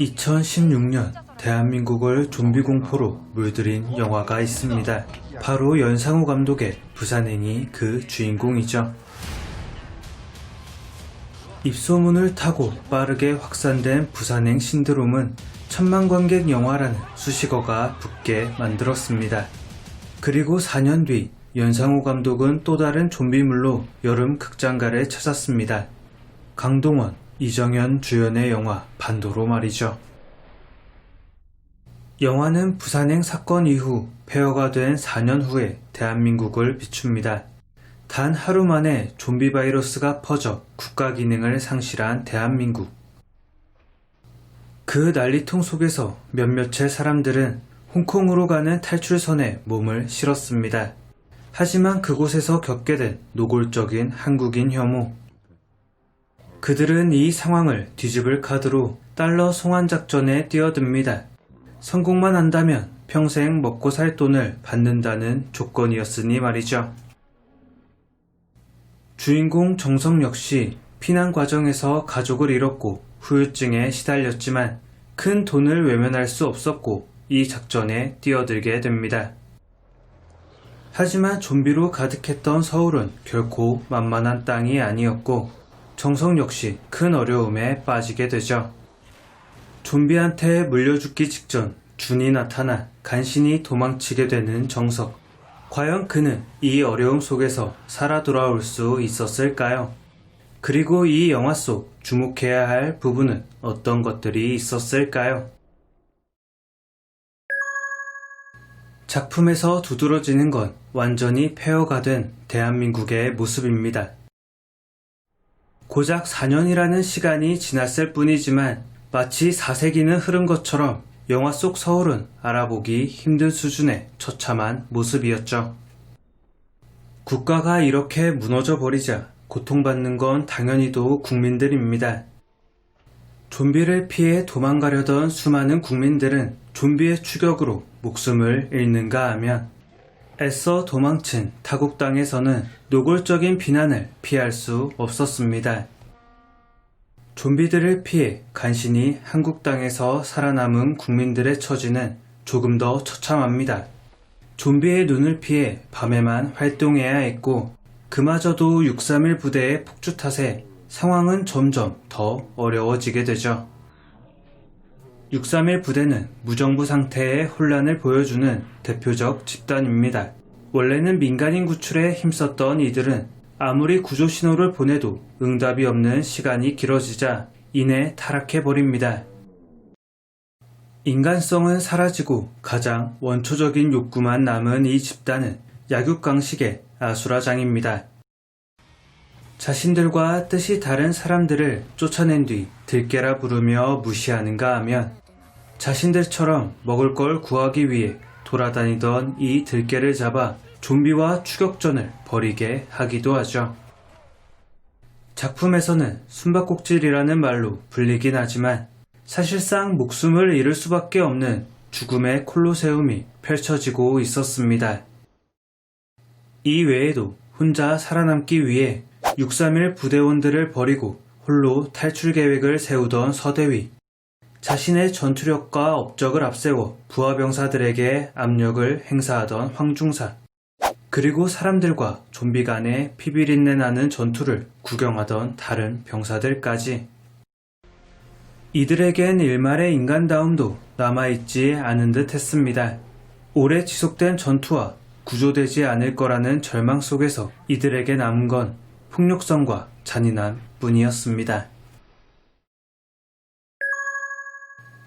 2016년 대한민국을 좀비 공포로 물들인 영화가 있습니다. 바로 연상호 감독의 부산행이 그 주인공이죠. 입소문을 타고 빠르게 확산된 부산행 신드롬은 천만 관객 영화라는 수식어가 붙게 만들었습니다. 그리고 4년 뒤 연상호 감독은 또 다른 좀비물로 여름 극장가를 찾았습니다. 강동원, 이정현 주연의 영화 반도로 말이죠. 영화는 부산행 사건 이후 폐허가 된 4년 후에 대한민국을 비춥니다. 단 하루 만에 좀비 바이러스가 퍼져 국가 기능을 상실한 대한민국. 그 난리통 속에서 몇몇의 사람들은 홍콩으로 가는 탈출선에 몸을 실었습니다. 하지만 그곳에서 겪게 된 노골적인 한국인 혐오. 그들은 이 상황을 뒤집을 카드로 달러 송환 작전에 뛰어듭니다. 성공만 한다면 평생 먹고 살 돈을 받는다는 조건이었으니 말이죠. 주인공 정성 역시 피난 과정에서 가족을 잃었고 후유증에 시달렸지만 큰 돈을 외면할 수 없었고 이 작전에 뛰어들게 됩니다. 하지만 좀비로 가득했던 서울은 결코 만만한 땅이 아니었고 정성 역시 큰 어려움에 빠지게 되죠. 좀비한테 물려 죽기 직전 준이 나타나 간신히 도망치게 되는 정석. 과연 그는 이 어려움 속에서 살아 돌아올 수 있었을까요? 그리고 이 영화 속 주목해야 할 부분은 어떤 것들이 있었을까요? 작품에서 두드러지는 건 완전히 폐허가 된 대한민국의 모습입니다. 고작 4년이라는 시간이 지났을 뿐이지만 마치 4세기는 흐른 것처럼 영화 속 서울은 알아보기 힘든 수준의 처참한 모습이었죠. 국가가 이렇게 무너져 버리자 고통받는 건 당연히도 국민들입니다. 좀비를 피해 도망가려던 수많은 국민들은 좀비의 추격으로 목숨을 잃는가 하면 애써 도망친 타국 땅에서는 노골적인 비난을 피할 수 없었습니다. 좀비들을 피해 간신히 한국 땅에서 살아남은 국민들의 처지는 조금 더 처참합니다. 좀비의 눈을 피해 밤에만 활동해야 했고 그마저도 631 부대의 폭주 탓에 상황은 점점 더 어려워지게 되죠. 631 부대는 무정부 상태의 혼란을 보여주는 대표적 집단입니다. 원래는 민간인 구출에 힘썼던 이들은 아무리 구조 신호를 보내도 응답이 없는 시간이 길어지자 이내 타락해 버립니다. 인간성은 사라지고 가장 원초적인 욕구만 남은 이 집단은 약육강식의 아수라장입니다. 자신들과 뜻이 다른 사람들을 쫓아낸 뒤 들깨라 부르며 무시하는가 하면 자신들처럼 먹을 걸 구하기 위해 돌아다니던 이 들깨를 잡아 좀비와 추격전을 벌이게 하기도 하죠. 작품에서는 숨바꼭질이라는 말로 불리긴 하지만 사실상 목숨을 잃을 수밖에 없는 죽음의 콜로세움이 펼쳐지고 있었습니다. 이 외에도 혼자 살아남기 위해 631 부대원들을 버리고 홀로 탈출 계획을 세우던 서대위. 자신의 전투력과 업적을 앞세워 부하병사들에게 압력을 행사하던 황중사. 그리고 사람들과 좀비 간의 피비린내 나는 전투를 구경하던 다른 병사들까지. 이들에겐 일말의 인간다움도 남아있지 않은 듯 했습니다. 오래 지속된 전투와 구조되지 않을 거라는 절망 속에서 이들에게 남은 건 폭력성과 잔인함 뿐이었습니다.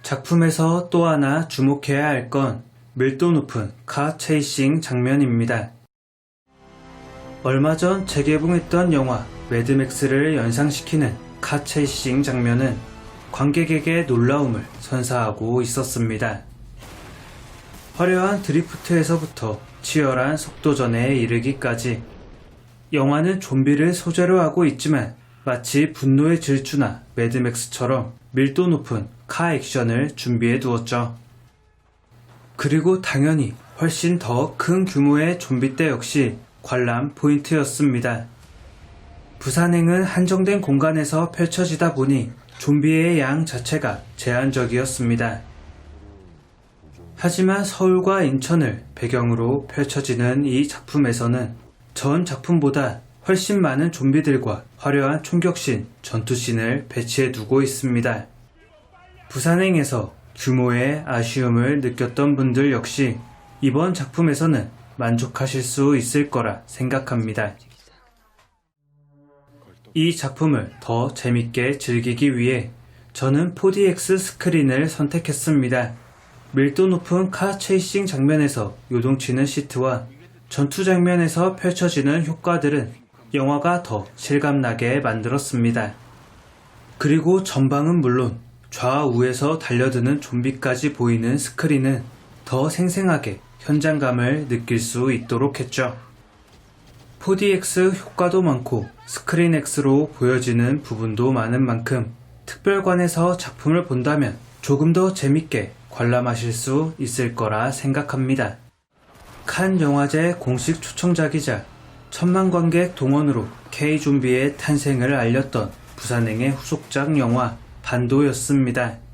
작품에서 또 하나 주목해야 할 건 밀도 높은 카 체이싱 장면입니다. 얼마 전 재개봉했던 영화 매드맥스를 연상시키는 카 체이싱 장면은 관객에게 놀라움을 선사하고 있었습니다. 화려한 드리프트에서부터 치열한 속도전에 이르기까지 영화는 좀비를 소재로 하고 있지만 마치 분노의 질주나 매드맥스처럼 밀도 높은 카 액션을 준비해 두었죠. 그리고 당연히 훨씬 더 큰 규모의 좀비 때 역시 관람 포인트였습니다. 부산행은 한정된 공간에서 펼쳐지다 보니 좀비의 양 자체가 제한적이었습니다. 하지만 서울과 인천을 배경으로 펼쳐지는 이 작품에서는 전 작품보다 훨씬 많은 좀비들과 화려한 총격신, 전투신을 배치해 두고 있습니다. 부산행에서 규모의 아쉬움을 느꼈던 분들 역시 이번 작품에서는 만족하실 수 있을 거라 생각합니다. 이 작품을 더 재밌게 즐기기 위해 저는 4DX 스크린을 선택했습니다. 밀도 높은 카 체이싱 장면에서 요동치는 시트와 전투 장면에서 펼쳐지는 효과들은 영화가 더 실감나게 만들었습니다. 그리고 전방은 물론 좌우에서 달려드는 좀비까지 보이는 스크린은 더 생생하게 현장감을 느낄 수 있도록 했죠. 4DX 효과도 많고 스크린X로 보여지는 부분도 많은 만큼 특별관에서 작품을 본다면 조금 더 재밌게 관람하실 수 있을 거라 생각합니다. 칸 영화제 공식 초청작이자 천만 관객 동원으로 K 좀비의 탄생을 알렸던 부산행의 후속작 영화 반도였습니다.